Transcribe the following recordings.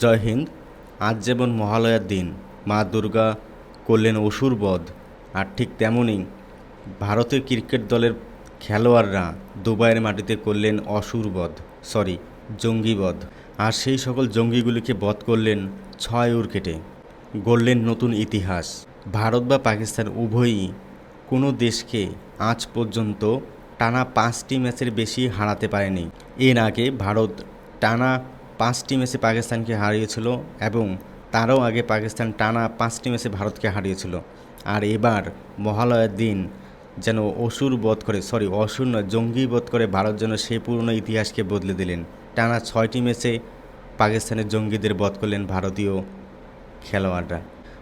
জয় হিন্দ। আজ যেমন মহালয়ার দিন, মা দুর্গা করলেন অসুর বধ, আর ঠিক তেমনই ভারতের ক্রিকেট দলের খেলোয়াড়রা দুবাইয়ের মাটিতে করলেন অসুর বধ সরি জঙ্গিবধ আর সেই সকল জঙ্গিগুলিকে বধ করলেন ছয় উইকেটে। গড়লেন নতুন ইতিহাস। ভারত বা পাকিস্তান উভয়ই কোনো দেশকে আজ পর্যন্ত টানা পাঁচটি ম্যাচের বেশি হারাতে পারেনি। এর আগে ভারত টানা পাঁচটি ম্যাচে পাকিস্তানকে হারিয়েছিল এবং তারও আগে পাকিস্তান টানা পাঁচটি ম্যাচে ভারতকে হারিয়েছিল। আর এবার মহালয়ার দিন যেন অসুর বধ করে সরি অসুর নয়, জঙ্গি বধ করে ভারত যেন সেই পুরনো ইতিহাসকে বদলে দিলেন। টানা ছয়টি ম্যাচে পাকিস্তানের জঙ্গিদের বধ করলেন ভারতীয় খেলোয়াড়রা।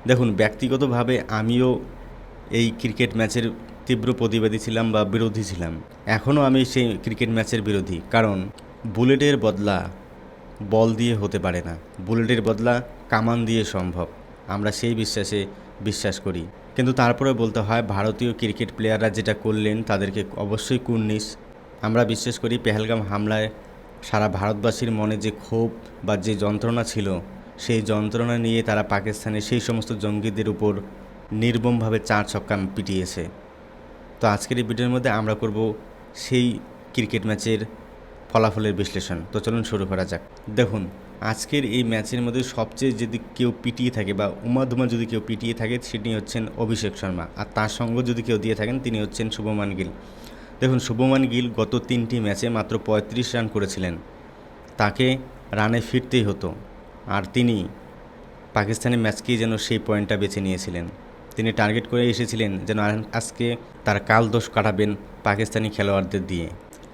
দেখুন, ব্যক্তিগতভাবে আমিও এই ক্রিকেট ম্যাচের তীব্র প্রতিবাদী ছিলাম বা বিরোধী ছিলাম। এখনও আমি সেই ক্রিকেট ম্যাচের বিরোধী, কারণ বুলেটের বদলা বল দিয়ে হতে পারে না। বুলেটের বদলা কামান দিয়ে সম্ভব। আমরা সেই বিশ্বাসে বিশ্বাস করি। কিন্তু তারপরে বলতে হয়, ভারতীয় ক্রিকেট প্লেয়াররা যেটা করলেন তাদেরকে অবশ্যই কুর্নিশ। আমরা বিশ্বাস করি, পেহেলগাম হামলায় সারা ভারতবাসীর মনে যে ক্ষোভ বা যে যন্ত্রণা ছিল, সেই যন্ত্রণা নিয়ে তারা পাকিস্তানের সেই সমস্ত জঙ্গিদের উপর নির্মমভাবে চার ছক্কা পিটিয়েছে। তো আজকের এই ভিডিওর মধ্যে আমরা করব সেই ক্রিকেট ম্যাচের ফলাফলের বিশ্লেষণ। তো চলুন শুরু করা যাক। দেখুন, আজকের এই ম্যাচের মধ্যে সবচেয়ে যদি কেউ পিটিয়ে থাকে বা উমাধুমা যদি কেউ পিটিয়ে থাকে সেটি হচ্ছেন অভিষেক শর্মা। আর তার সঙ্গে যদি কেউ দিয়ে থাকেন, তিনি হচ্ছেন শুভমান গিল। দেখুন, শুভমান গিল গত তিনটি ম্যাচে মাত্র পঁয়ত্রিশ রান করেছিলেন। তাকে রানে ফিরতেই হতো। আর তিনি পাকিস্তানের ম্যাচকেই যেন সেই পয়েন্টটা বেছে নিয়েছিলেন। তিনি টার্গেট করে এসেছিলেন যেন আজকে তার কাল দোষ কাটাবেন পাকিস্তানি খেলোয়াড়দের দিয়ে।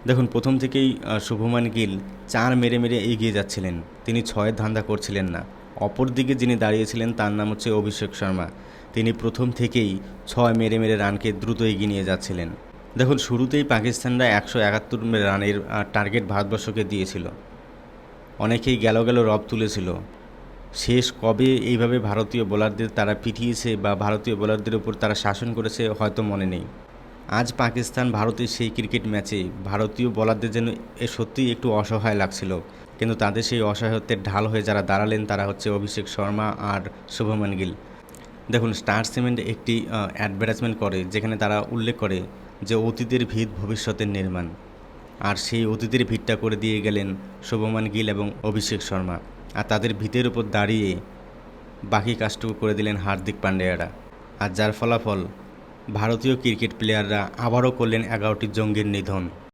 দেখুন, প্রথম থেকেই শুভমান গিল চার মেরে মেরে এগিয়ে যাচ্ছিলেন। তিনি ছয়ের ধান্দা করছিলেন না। অপরদিকে যিনি দাঁড়িয়েছিলেন, তার নাম হচ্ছে অভিষেক শর্মা। তিনি প্রথম থেকেই ছয় মেরে মেরে রানকে দ্রুত এগিয়ে নিয়ে যাচ্ছিলেন। দেখুন, শুরুতেই পাকিস্তানরা একশো একাত্তর রানের টার্গেট ভারতবর্ষকে দিয়েছিল। অনেকেই গেল গেল রব তুলেছিল। শেষ কবে এইভাবে ভারতীয় বোলারদের তারা পিটিয়েছে বা ভারতীয় বোলারদের উপর তারা শাসন করেছে, হয়তো মনে নেই। আজ পাকিস্তান ভারতের সেই ক্রিকেট ম্যাচে ভারতীয় বোলারদের যেন এ সত্যিই একটু অসহায় লাগছিল। কিন্তু তাদের সেই অসহায়ত্বের ঢাল হয়ে যারা দাঁড়ালেন তারা হচ্ছে অভিষেক শর্মা আর শুভমান গিল। দেখুন, স্টার সিমেন্ট একটি অ্যাডভার্টাইজমেন্ট করে যেখানে তারা উল্লেখ করে যে অতীতের ভিত ভবিষ্যতের নির্মাণ। আর সেই অতীতের ভিতটা করে দিয়ে গেলেন শুভমান গিল এবং অভিষেক শর্মা। আর তাদের ভিতের উপর দাঁড়িয়ে বাকি কাজটুকু করে দিলেন হার্দিক পান্ডিয়ারা। আর যার ফলাফল ভারতীয় ক্রিকেট প্লেয়াররা আবারও করলেন এগারোটি জঙ্গির নিধন।